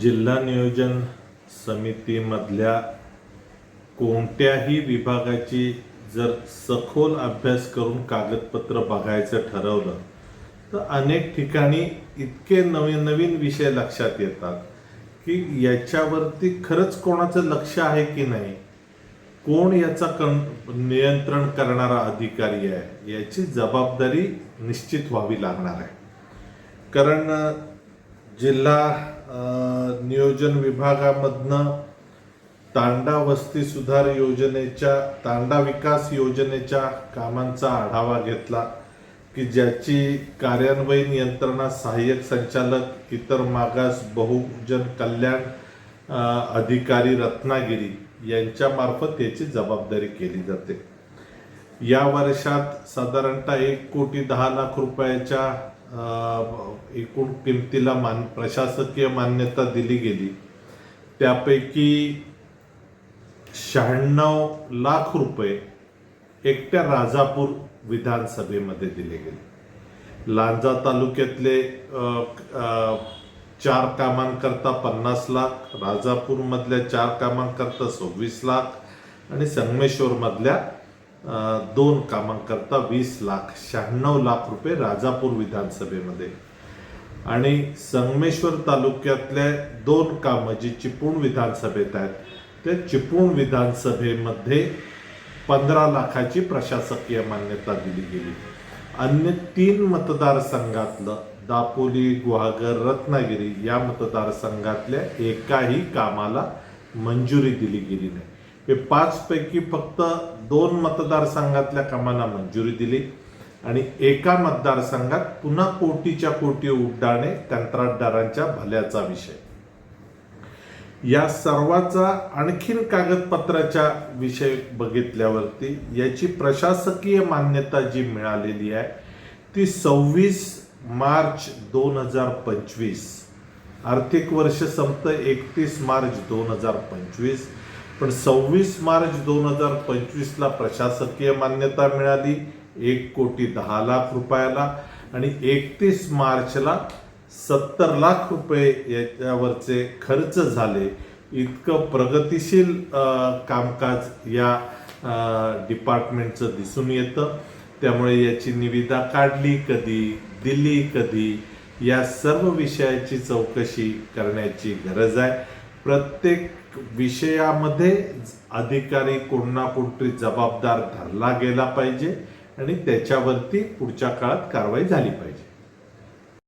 जिल्हा नियोजन समितीमधल्या कोणत्याही विभागाची जर सखोल अभ्यास करून कागदपत्र बघायचं ठरवलं तर अनेक ठिकाणी इतके नवीन नवीन विषय लक्षात येतात की याच्यावरती खरंच कोणाचं लक्ष आहे की नाही? कोण याचा कं नियंत्रण करणारा अधिकारी आहे? याची जबाबदारी निश्चित व्हावी लागणार आहे. कारण जिल्हा नियोजन विभागामधनं तांडा वस्ती सुधार योजनेच्या तांडा विकास योजनेच्या कामांचा आढावा घेतला की ज्याची कार्यान्वयन यंत्रणा सहाय्यक संचालक इतर मागास बहुजन कल्याण अधिकारी रत्नागिरी यांच्यामार्फत याची जबाबदारी केली जाते. या वर्षात साधारणतः एक कोटी दहा लाख रुपयाच्या एकूण किमतीला मान प्रशासकीय मान्यता दिली गेली. त्यापैकी शहाण्णव लाख रुपये एकट्या राजापूर विधानसभेमध्ये दिले गेले. लांजा तालुक्यातले चार कामांकरता पन्नास लाख राजापूरमधल्या चार कामांकरता सव्वीस लाख आणि संगमेश्वरमधल्या दोन कामांकरता वीस लाख शहाण्णव लाख रुपये राजापूर विधानसभेमध्ये. आणि संगमेश्वर तालुक्यातल्या दोन कामं जी चिपळूण विधानसभेत आहेत त्या चिपळूण विधानसभेमध्ये पंधरा लाखाची प्रशासकीय मान्यता दिली गेली. अन्य तीन मतदारसंघातलं दापोली गुहागर रत्नागिरी या मतदारसंघातल्या एकाही कामाला मंजुरी दिली गेली नाही. हे पाच पैकी फक्त दोन मतदारसंघातल्या कामांना मंजुरी दिली आणि एका मतदारसंघात पुन्हा कोटीच्या कोटी उड्डाणे कंत्राटदारांच्या भल्याचा विषय. या सर्वाचा आणखीन कागदपत्राच्या विषय बघितल्यावरती याची प्रशासकीय मान्यता जी मिळालेली आहे ती सव्वीस मार्च दोन हजार पंचवीस. आर्थिक वर्ष संपतं एकतीस मार्च दोन हजार पंचवीस. पण सव्वीस मार्च दोन हजार पंचवीसला प्रशासकीय मान्यता मिळाली. एक कोटी दहा लाख रुपयाला आणि एकतीस मार्चला सत्तर लाख रुपये याच्यावरचे खर्च झाले. इतकं प्रगतिशील कामकाज या डिपार्टमेंटचं दिसून येतं. त्यामुळे याची निविदा काढली कधी दिली कधी या सर्व विषयाची चौकशी करण्याची गरज आहे. प्रत्येक विषयामध्ये अधिकारी कोण ना कोणतरी जबाबदार धरला गेला पाहिजे आणि त्याच्यावरती पुढच्या काळात कारवाई झाली पाहिजे.